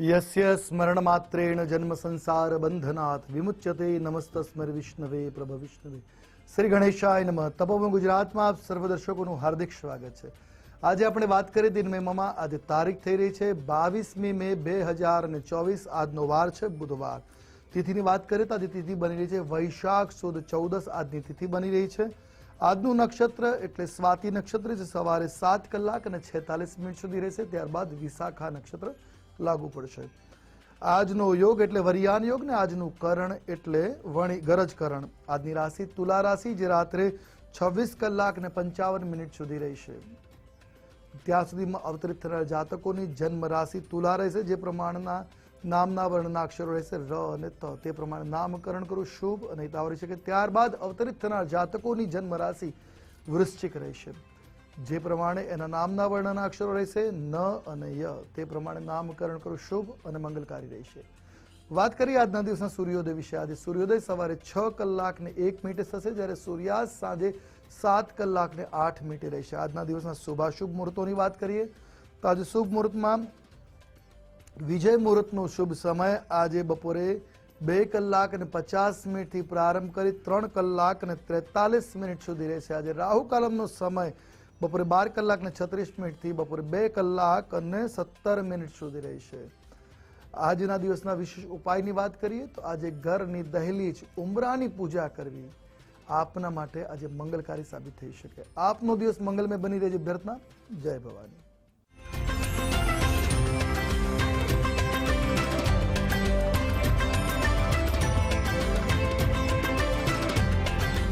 યસ્ય સ્મરણમાત્રેણ જન્મ સંસાર બંધનાથ વિમુચ્યતે નમસ્તસ્મર વિષ્ણવે પ્રભ વિષ્ણવે શ્રી ગણેશાય નમઃ તપોવન ગુજરાતમાં આપ સર્વ દર્શકોનું હાર્દિક સ્વાગત છે આજે આપણે વાત કરી દિનમેમાં આજે તારીખ થઈ રહી છે બાવીસમી મે બે હજાર અને ચોવીસ આજનો વાર છે બુધવાર તિથિની વાત કરીએ તો આજે તિથિ બની રહી છે વૈશાખ સુદ ચૌદસ આજની તિથિ બની રહી છે આજનું નક્ષત્ર એટલે સ્વાતિ નક્ષત્ર છે સવારે સાત કલાક અને છેતાલીસ મિનિટ સુધી રહેશે ત્યારબાદ વિશાખા નક્ષત્ર લાગુ પડશે આજનો યોગ એટલે વરિયાન યોગ ને આજનું કરણ એટલે વણી ગરજ કરણ. આજની રાશિ તુલા રાશિ જે રાત્રે છવ્વીસ કલાક ને પંચાવન મિનિટ સુધી રહેશે ત્યાં સુધીમાં અવતરિત થનાર જાતકોની જન્મ રાશિ તુલા રહેશે, જે પ્રમાણના નામના વર્ણના અક્ષરો રહેશે ર અને ત. તે પ્રમાણે નામકરણ કરવું શુભ અને હિતાવ શકે ત્યારબાદ અવતરિત થનાર જાતકોની જન્મ રાશિ વૃશ્ચિક રહેશે. જે પ્રમાણે એના નામના વર્ણના અક્ષરો રહેશે, ન અને ય. તે પ્રમાણે નામકરણ કરવું શુભ અને મંગલકારી રહેશે. વાત કરીએ આજના દિવસના સૂર્યોદય વિશે. આજે સૂર્યોદય સવારે છ કલાક ને એક મિનિટે થશે, જ્યારે સૂર્યાસ્ત સાંજે સાત કલાક ને આઠ મિનિટે રહેશે. આજના દિવસના શુભાશુભ મુહૂર્તોની વાત કરીએ, તો આજે શુભ મુહૂર્તમાં વિજય મુહૂર્તનો શુભ સમય આજે બપોરે બે કલાક અને પચાસ મિનિટથી પ્રારંભ કરી ત્રણ કલાક અને ત્રેતાલીસ મિનિટ સુધી રહેશે. આજે રાહુ કાલમનો સમય બપોરે બાર કલાક ને છત્રીસ મિનિટથી બપોરે બે કલાક અને સત્તર મિનિટ સુધી રહેશે આજના દિવસના વિશેષ ઉપાયની વાત કરીએ તો આજે ઘરની દહેલીજ ઉમરાની પૂજા કરવી આપના માટે આજે મંગલકારી સાબિત થઈ શકે. આપનો દિવસ મંગલમય બની રહેજો. પ્રાર્થના જય ભવાની.